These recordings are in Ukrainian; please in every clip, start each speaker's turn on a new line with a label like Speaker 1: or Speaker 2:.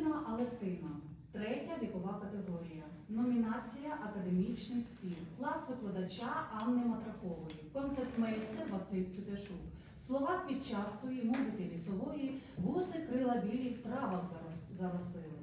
Speaker 1: Активна, алективна. Третя вікова категорія. Номінація Академічний спів. Клас викладача Анни Матракової, Концертмейстер Василь Цюпяшук. Слова підчастої музики лісової, гуси крила білі в травах заросили.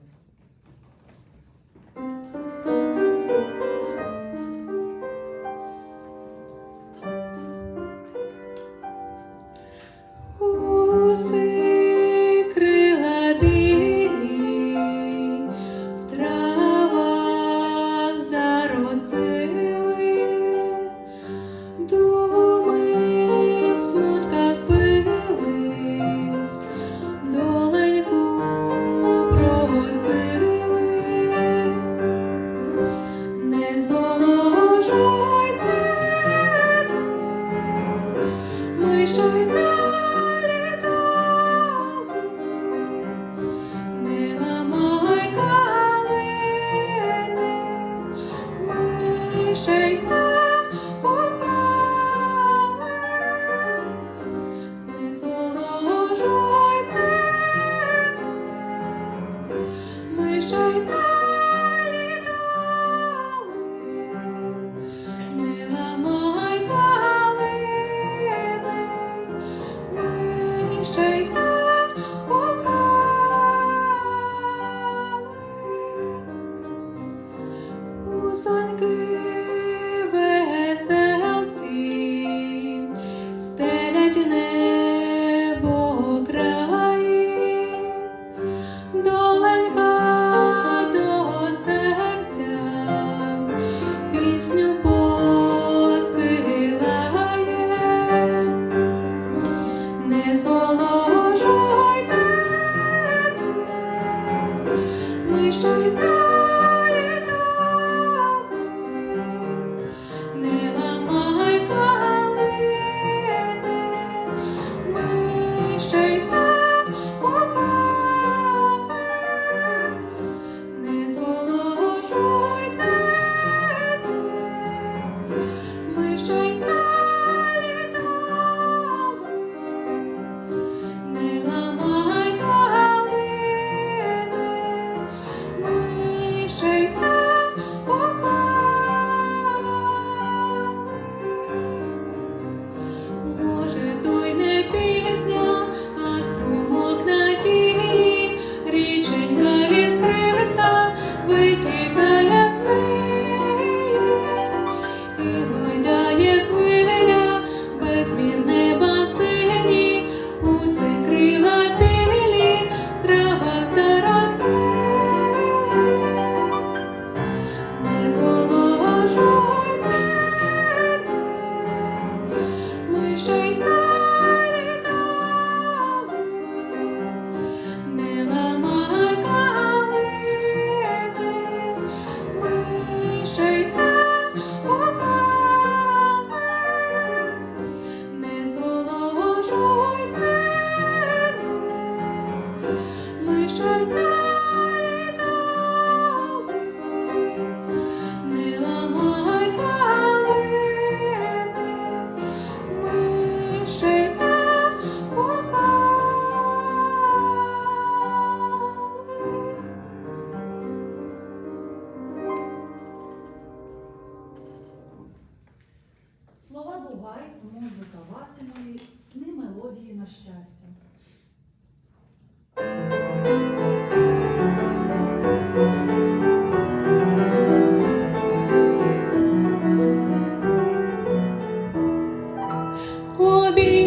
Speaker 2: грошей не покали, не зволожуйте, ми ще й не.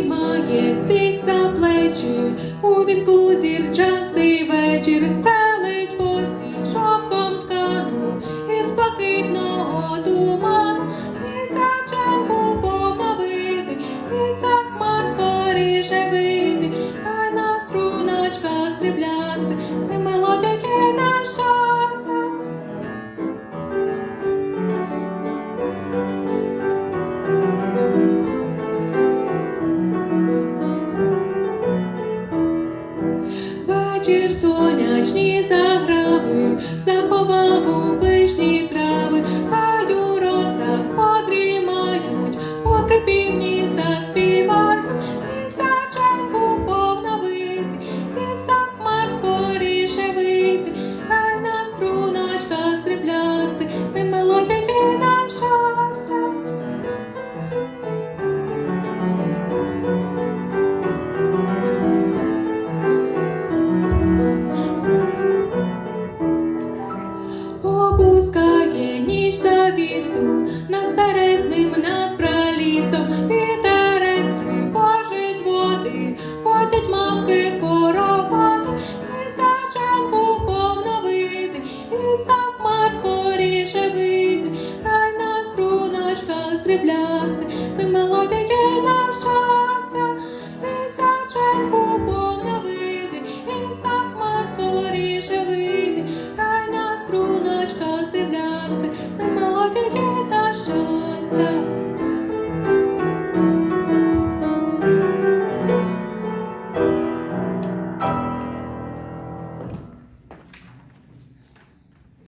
Speaker 2: обіймає всіх за плечі, у вінку зірчастий вечір. Вечір сонячні загради. завісу, на старезним на.